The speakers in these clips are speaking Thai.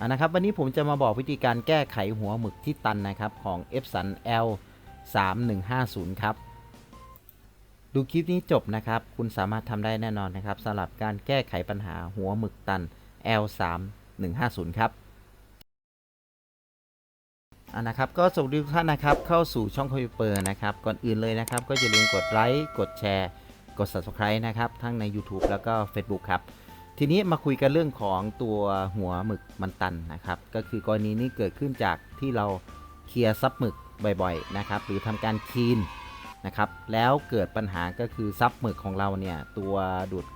อะนะครับวันนี้ผมจะมาบอกวิธีการแก้ไขหัวหมึกที่ตันนะครับของ e p s o n L 3 1 5 0ครับ ดูคลิปนี้จบนะครับ คุณสามารถทำได้แน่นอนนะครับสำหรับการแก้ไขปัญหาหัวหมึกตัน L 3 1 5 0ครับอะนะครับก็สวัสดีทุกท่านนะครับเข้าสู่ช่องคอมพิวเตอร์นะครับ ก่อนอื่นเลยนะครับ ก็อย่าลืมกดไลค์กดแชร์ กด subscribe นะครับ ทั้งใน YouTube แล้วก็ Facebook ครับ ทีนี้มาคุยกันเรื่องของตัวหัวหมึกมันตันนะครับ ก็คือกรณีนี้เกิดขึ้นจากที่เราเคลียร์ซับหมึกบ่อยๆนะครับหรือทำการคลีนนะครับแล้วเกิดปัญหาก็คือซับหมึกของเราเนี่ยตัวดูด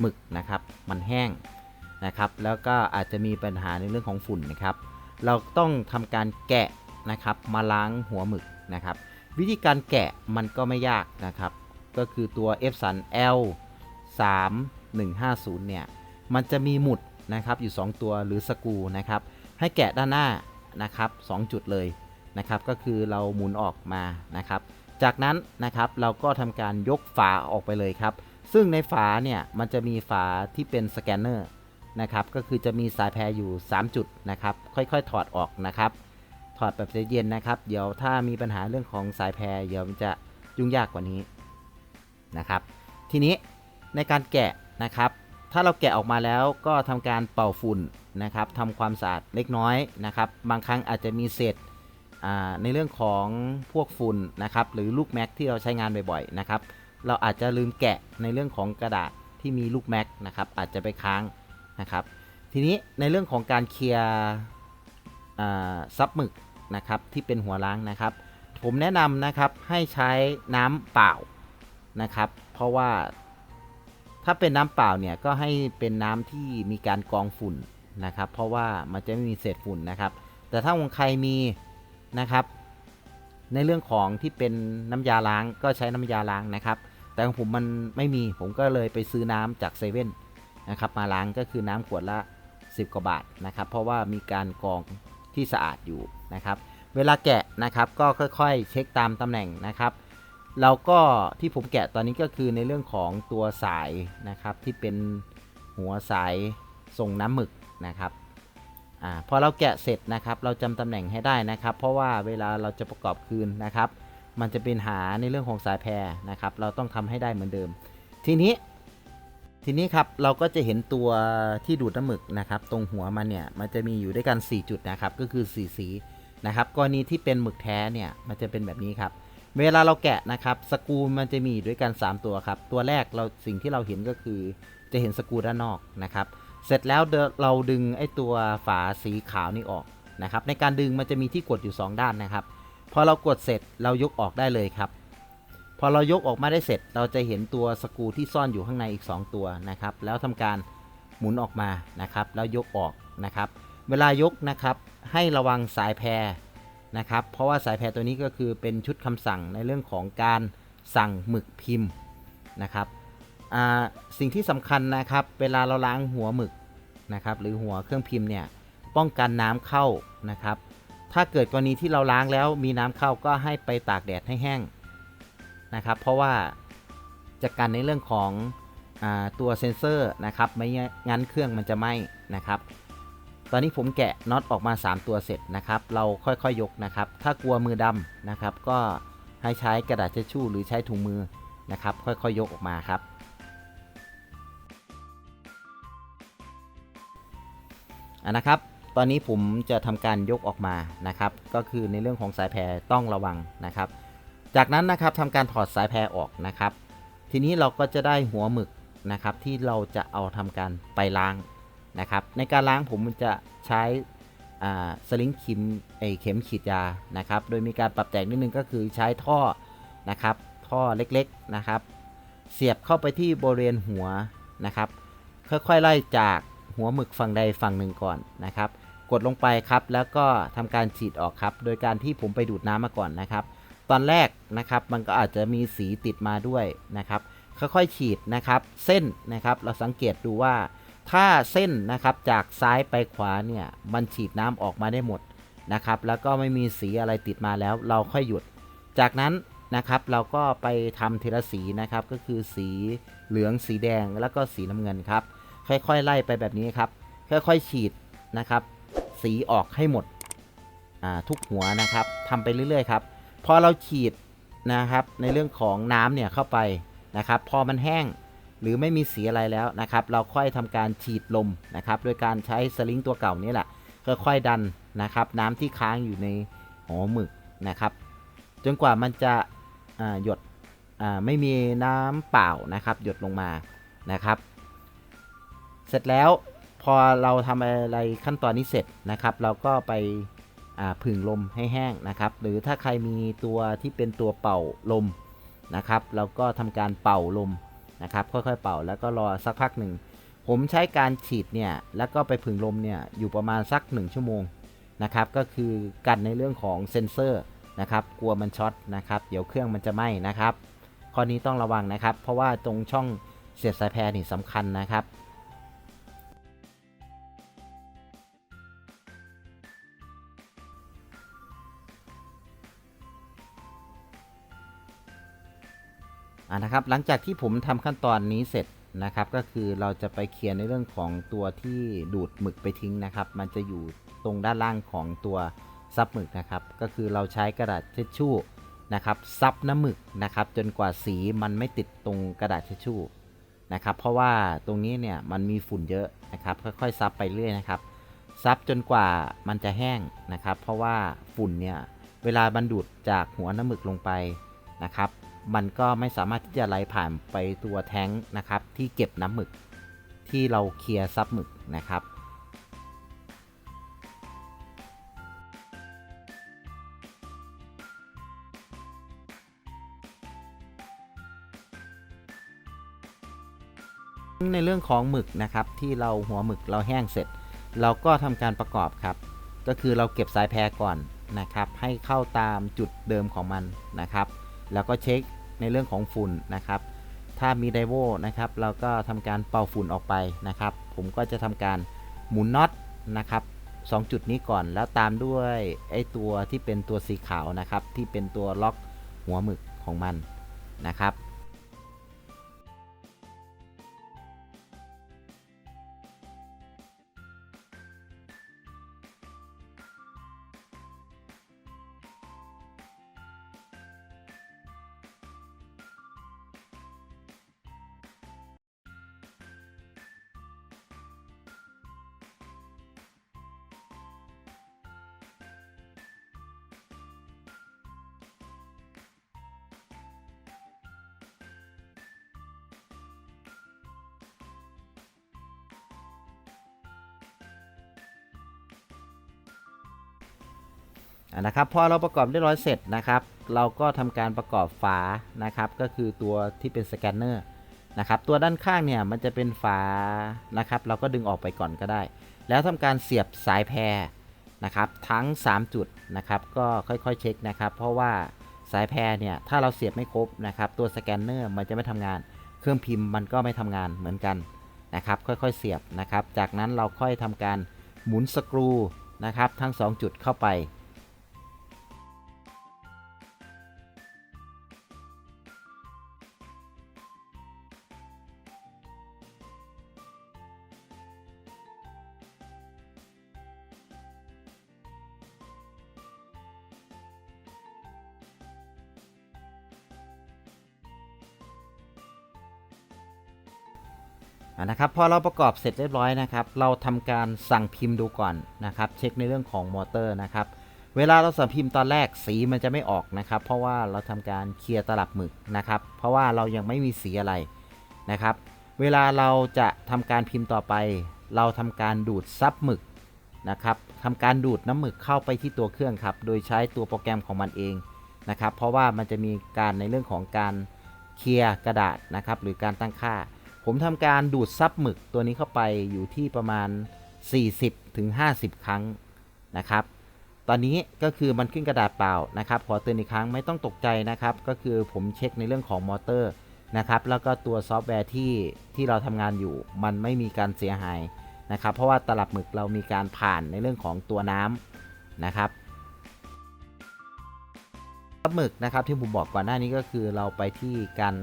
หมึกนะครับมันแห้งนะครับแล้วก็อาจจะมีปัญหาในเรื่องของฝุ่นนะครับ เราต้องทำการแกะนะครับมาล้างหัวหมึกนะครับ วิธีการแกะมันก็ไม่ยากนะครับ ก็คือตัว f s u n L 3 1 5 0 เนี่ย มันจะมีหมุดนะครับอยู่ 2 ตัวหรือสกูนะครับ ให้แกะด้านหน้านะครับ2จุดเลยนะครับ ก็คือเราหมุนออกมานะครับ จากนั้นนะครับเราก็ทำการยกฝาออกไปเลยครับ ซึ่งในฝาเนี่ยมันจะมีฝาที่เป็นสแกนเนอร์นะครับ ก็คือจะมีสายแพรอยู่ 3 จุดนะครับ ค่อยๆ ถอดออกนะครับ ถอดแบบใจเย็นนะครับ เดี๋ยวถ้ามีปัญหาเรื่องของสายแพรเดี๋ยวมันจะยุ่งยากกว่านี้นะครับ ทีนี้ในการแกะนะครับ ถ้าเราแกะออกมาแล้วก็ทำการเป่าฝุ่นนะครับทำความสะอาดเล็กน้อยนะครับ บางครั้งอาจจะมีเศษในเรื่องของพวกฝุ่นนะครับ หรือลูกแม็กที่เราใช้งานบ่อยๆนะครับ เราอาจจะลืมแกะในเรื่องของกระดาษที่มีลูกแม็กนะครับ อาจจะไปค้างนะครับ ทีนี้ในเรื่องของการเคลียร์ซับหมึกนะครับที่เป็นหัวล้างนะครับ ผมแนะนำนะครับให้ใช้น้ำเปล่านะครับ เพราะว่า ถ้าเป็นน้ำเปล่าเนี่ยก็ให้เป็นน้ำที่มีการกรองฝุ่นนะครับ เพราะว่ามันจะไม่มีเศษฝุ่นนะครับ แต่ถ้าของใครมีนะครับ ในเรื่องของที่เป็นน้ำยาล้างก็ใช้น้ำยาล้างนะครับ แต่ของผมมันไม่มีผมก็เลยไปซื้อน้ำจากเซเว่นนะครับมาล้างก็คือน้ำขวดละ 10 กว่าบาทนะครับ เพราะว่ามีการกรองที่สะอาดอยู่นะครับ เวลาแกะนะครับก็ค่อยๆ เช็คตามตำแหน่งนะครับ เราก็ที่ผมแกะตอนนี้ก็คือในเรื่องของตัวสายนะครับที่เป็นหัวสายส่งน้ำหมึกนะครับอพอเราแกะเสร็จนะครับ เราจำตำแหน่งให้ได้นะครับ เพราะว่าเวลาเราจะประกอบคืนนะครับ มันจะเป็นหาในเรื่องของสายแพรนะครับ เราต้องทำให้ได้เหมือนเดิม ทีนี้ ทีนี้ครับเราก็จะเห็นตัวที่ดูดน้ำหมึกนะครับ ตรงหัวมันเนี่ยมันจะมีอยู่ด้วยกัน 4 จุดนะครับ ก็คือ 4 สีนะครับ กรณีที่เป็นหมึกแท้เนี่ยมันจะเป็นแบบนี้ครับ เวลาเราแกะนะครับสกูมันจะมีด้วยกัน 3 ตัวครับ ตัวแรกเราสิ่งที่เราเห็นก็คือจะเห็นสกูด้านนอกนะครับ เสร็จแล้วเราดึงไอ้ตัวฝาสีขาวนี่ออกนะครับ ในการดึงมันจะมีที่กดอยู่ 2 ด้านนะครับ พอเรากดเสร็จเรายกออกได้เลยครับ พอเรายกออกมาได้เสร็จ เราจะเห็นตัวสกูที่ซ่อนอยู่ข้างในอีก 2 ตัวนะครับ แล้วทำการหมุนออกมานะครับ แล้วยกออกนะครับ เวลายกนะครับให้ระวังสายแพร นะครับ เพราะว่าสายแพรตัวนี้ก็คือเป็นชุดคำสั่งในเรื่องของการสั่งหมึกพิมพ์นะครับสิ่งที่สำคัญนะครับ เวลาเราล้างหัวหมึกนะครับ หรือหัวเครื่องพิมพ์เนี่ยป้องกันน้ำเข้านะครับ ถ้าเกิดกรณีที่เราล้างแล้วมีน้ำเข้าก็ให้ไปตากแดดให้แห้งนะครับ เพราะว่าจะกันในเรื่องของอตัวเซ็นเซอร์นะครับ ไม่งั้นเครื่องมันจะไหม้นะครับ ตอนนี้ผมแกะน็อตออกมา 3 ตัวเสร็จนะครับ เราค่อยๆยยกนะครับ ถ้ากลัวมือดำนะครับ ก็ให้ใช้กระดาษเช็ดชู่หรือใช้ถุงมือนะครับ ค่อยๆยยกออกมาครับ อะนะครับ ตอนนี้ผมจะทำการยกออกมานะครับ ก็คือในเรื่องของสายแพรต้องระวังนะครับ จากนั้นนะครับทำการถอดสายแพรออกนะครับ ทีนี้เราก็จะได้หัวหมึกนะครับที่เราจะเอาทำการไปล้าง นะครับ ในการล้างผมจะใช้สลิงคิมไอเข็มขีดยานะครับ โดยมีการปรับแต่งนิดนึงก็คือใช้ท่อนะครับ ท่อเล็กๆนะครับ เสียบเข้าไปที่บริเวณหัวนะครับ ค่อยๆไล่จากหัวหมึกฝั่งใดฝั่งหนึ่งก่อนนะครับ กดลงไปครับแล้วก็ทำการฉีดออกครับ โดยการที่ผมไปดูดน้ำมาก่อนนะครับ ตอนแรกนะครับมันก็อาจจะมีสีติดมาด้วยนะครับ ค่อยๆฉีดนะครับ เส้นนะครับ เราสังเกตดูว่า ถ้าเส้นนะครับจากซ้ายไปขวาเนี่ยมันฉีดน้ำออกมาได้หมดนะครับแล้วก็ไม่มีสีอะไรติดมาแล้ว เราค่อยหยุด จากนั้นนะครับเราก็ไปทำทีละสีนะครับก็คือสีเหลืองสีแดงแล้วก็สีน้ำเงินครับ ค่อยๆ ไล่ไปแบบนี้ครับค่อยๆฉีดนะครับ สีออกให้หมดทุกหัวนะครับทำไปเรื่อยๆครับพอเราฉีดนะครับในเรื่องของน้ำเนี่ยเข้าไปนะครับ พอมันแห้ง หรือไม่มีสีอะไรแล้วนะครับ เราค่อยทำการฉีดลมนะครับ โดยการใช้สลิงตัวเก่านี่แหละค่อยๆดันนะครับ น้ำที่ค้างอยู่ในหัวหมึกนะครับ จนกว่ามันจะหยดไม่มีน้ำเปล่านะครับ หยดลงมานะครับ เสร็จแล้วพอเราทำอะไรขั้นตอนนี้เสร็จนะครับ เราก็ไปผึ่งลมให้แห้งนะครับ หรือถ้าใครมีตัวที่เป็นตัวเป่าลมนะครับ เราก็ทำการเป่าลม นะครับค่อยๆเป่าแล้วก็รอสักพักหนึ่งผมใช้การฉีดเนี่ยแล้วก็ไปผึ่งลมเนี่ยอยู่ประมาณสัก 1 ชั่วโมงนะครับก็คือกันในเรื่องของเซ็นเซอร์นะครับกลัวมันช็อตนะครับเดี๋ยวเครื่องมันจะไหม้นะครับข้อนี้ต้องระวังนะครับ เพราะว่าตรงช่องเสียบสายแพรนี่สำคัญนะครับ อ่านะครับ หลังจากที่ผมทำขั้นตอนนี้เสร็จนะครับ ก็คือเราจะไปเคลียร์ในเรื่องของตัวที่ดูดหมึกไปทิ้งนะครับ มันจะอยู่ตรงด้านล่างของตัวซับหมึกนะครับ ก็คือเราใช้กระดาษเช็ดชู่นะครับซับน้ำหมึกนะครับ จนกว่าสีมันไม่ติดตรงกระดาษเช็ดชู่นะครับ เพราะว่าตรงนี้เนี่ยมันมีฝุ่นเยอะนะครับ ค่อยๆซับไปเรื่อยนะครับซับจนกว่ามันจะแห้งนะครับ เพราะว่าฝุ่นเนี่ยเวลาบรรดูดจากหัวน้ำหมึกลงไปนะครับ มันก็ไม่สามารถที่จะไหลผ่านไปตัวแท้งนะครับ ที่เก็บน้ำหมึก ที่เราเคลียร์ซับหมึกนะครับ ในเรื่องของหมึกนะครับที่เราหัวหมึกเราแห้งเสร็จ เราก็ทำการประกอบครับ ก็คือเราเก็บสายแพรก่อนนะครับ ให้เข้าตามจุดเดิมของมันนะครับ แล้วก็เช็ค ในเรื่องของฝุ่นนะครับ ถ้ามีไดโวนะครับ เราก็ทำการเป่าฝุ่นออกไปนะครับ ผมก็จะทำการหมุนน็อตนะครับสองจุดนี้ก่อนแล้วตามด้วยไอตัวที่เป็นตัวสีขาวนะครับ ที่เป็นตัวล็อกหัวหมึกของมันนะครับ นะครับพอเราประกอบเรียบร้อยเสร็จนะครับ เราก็ทำการประกอบฝานะครับก็คือตัวที่เป็นสแกนเนอร์นะครับตัวด้านข้างเนี่ยมันจะเป็นฝานะครับเราก็ดึงออกไปก่อนก็ได้ แล้วทำการเสียบสายแพรนะครับทั้ง 3 จุดนะครับก็ค่อยๆเช็คนะครับ เพราะว่าสายแพรเนี่ยถ้าเราเสียบไม่ครบนะครับตัวสแกนเนอร์มันจะไม่ทำงาน เครื่องพิมพ์มันก็ไม่ทำงานเหมือนกันนะครับค่อยๆเสียบนะครับ จากนั้นเราค่อยทำการหมุนสกรูนะครับทั้ง 2 จุดเข้าไป นะครับพอเราประกอบเสร็จเรียบร้อยนะครับ เราทำการสั่งพิมพ์ดูก่อนนะครับ เช็คในเรื่องของมอเตอร์นะครับ เวลาเราสั่งพิมพ์ตอนแรกสีมันจะไม่ออกนะครับ เพราะว่าเราทำการเคลียร์ตลับหมึกนะครับ เพราะว่าเรายังไม่มีสีอะไรนะครับ เวลาเราจะทำการพิมพ์ต่อไป เราทำการดูดซับหมึกนะครับทำการดูดน้ำหมึกเข้าไปที่ตัวเครื่องครับ โดยใช้ตัวโปรแกรมของมันเองนะครับ เพราะว่ามันจะมีการในเรื่องของการเคลียร์กระดาษนะครับ หรือการตั้งค่า ผมทำการดูดซับหมึกตัวนี้เข้าไปอยู่ที่ประมาณ 40-50ถึง50 ครั้งนะครับ ตอนนี้ก็คือมันขึ้นกระดาษเปล่านะครับขอเตือนอีกครั้งไม่ต้องตกใจนะครับ ก็คือผมเช็คในเรื่องของมอเตอร์นะครับ แล้วก็ตัวซอฟต์แวร์ที่ที่เราทำงานอยู่ มันไม่มีการเสียหายนะครับ เพราะว่าตลับหมึกเรามีการผ่านในเรื่องของตัวน้ำนะครับตลับหมึกนะครับที่ผมบอกก่อนหน้านี้ก็คือเราไปที่การ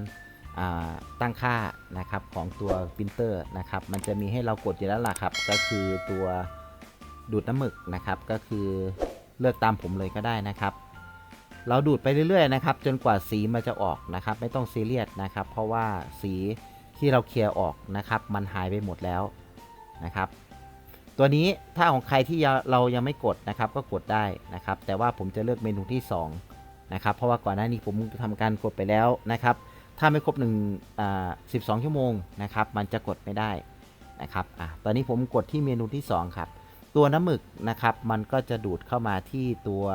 ตั้งค่านะครับของตัวปรินเตอร์นะครับ มันจะมีให้เรากดอยู่แล้วล่ะครับ ก็คือตัวดูดน้ำหมึกนะครับ ก็คือเลือกตามผมเลยก็ได้นะครับ เราดูดไปเรื่อยๆนะครับ จนกว่าสีมันจะออกนะครับ ไม่ต้องซีเรียสนะครับ เพราะว่าสีที่เราเคลียร์ออกนะครับ มันหายไปหมดแล้วนะครับ ตัวนี้ถ้าของใครที่เรายังไม่กดนะครับ ก็กดได้นะครับ แต่ว่าผมจะเลือกเมนูที่2นะครับ เพราะว่าก่อนหน้านี้ผมทำการกดไปแล้วนะครับ ถ้าไม่ครบ1อ่า12 ชั่วโมงนะครับ มันจะกดไม่ได้นะครับอะตอนนี้ผมกดที่เมนูที่ 2 ครับ ตัวน้ำหมึกนะครับ มันก็จะดูดเข้ามาที่ตัว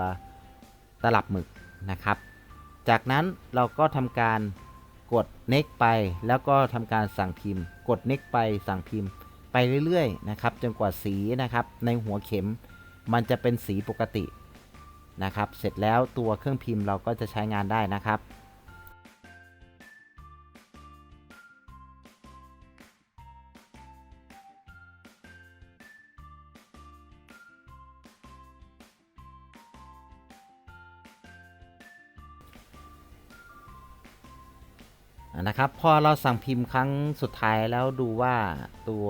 ตลับหมึกนะครับ จากนั้นเราก็ทำการกด next ไป แล้วก็ทำการสั่งพิมพ์ กด next ไปสั่งพิมพ์ ไปเรื่อยๆนะครับจนกว่าสีนะครับ ในหัวเข็ม มันจะเป็นสีปกตินะครับ เสร็จแล้วตัวเครื่องพิมพ์เราก็จะใช้งานได้นะครับ พอเราสั่งพิมพ์ครั้งสุดท้ายแล้วดูว่าตัว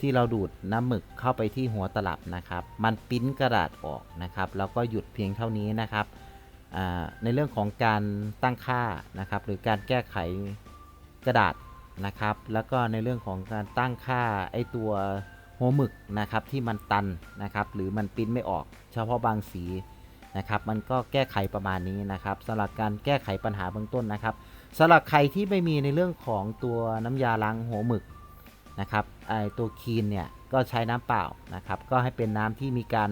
ที่เราดูดน้ำหมึกเข้าไปที่หัวตลับนะครับ มันปิ้นกระดาษออกนะครับ แล้วก็หยุดเพียงเท่านี้นะครับ ในเรื่องของการตั้งค่านะครับ หรือการแก้ไขกระดาษนะครับ แล้วก็ในเรื่องของการตั้งค่าไอตัวหัวหมึกนะครับที่มันตันนะครับ หรือมันปิ้นไม่ออก เฉพาะบางสี นะครับ มันก็แก้ไขประมาณนี้นะครับสำหรับการแก้ไขปัญหาเบื้องต้นนะครับสำหรับใครที่ไม่มีในเรื่องของตัวน้ำยาล้างหัวหมึกนะครับไอตัวคีนเนี่ยก็ใช้น้ำเปล่านะครับ ก็ให้เป็นน้ำที่มีการ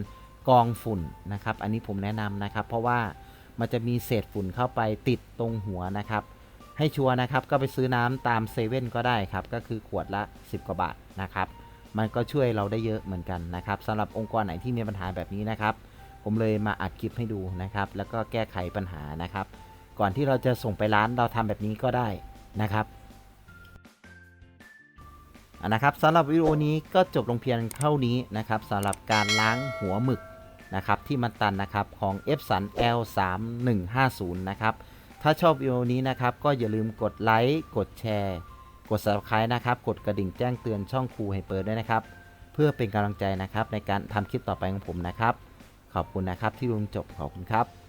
กรองฝุ่นนะครับ อันนี้ผมแนะนำนะครับ เพราะว่ามันจะมีเศษฝุ่นเข้าไปติดตรงหัวนะครับ ให้ชัวร์นะครับก็ไปซื้อน้ำตามเซเว่นก็ได้ครับ ก็คือขวดละ 10 กว่าบาทนะครับ มันก็ช่วยเราได้เยอะเหมือนกันนะครับสำหรับองค์กรไหนที่มีปัญหาแบบนี้นะครับ ผมเลยมาอัดคลิปให้ดูนะครับ แล้วก็แก้ไขปัญหานะครับ ก่อนที่เราจะส่งไปร้านเราทำแบบนี้ก็ได้นะครับอะนะครับสำหรับวิดีโอนี้ก็จบลงเพียงเท่านี้นะครับสำหรับการล้างหัวหมึกนะครับที่มันตันนะครับของ f s u n L3150 นะครับถ้าชอบวิดีโอนี้นะครับก็อย่าลืมกดไลค์กดแชร์ กด subscribe นะครับกดกระดิ่งแจ้งเตือนช่องครูให้เปิดด้วยนะครับ เพื่อเป็นกำลังใจนะครับในการทำคลิปต่อไปของผมนะครับ ขอบคุณนะครับที่ดูจนจบขอบคุณครับ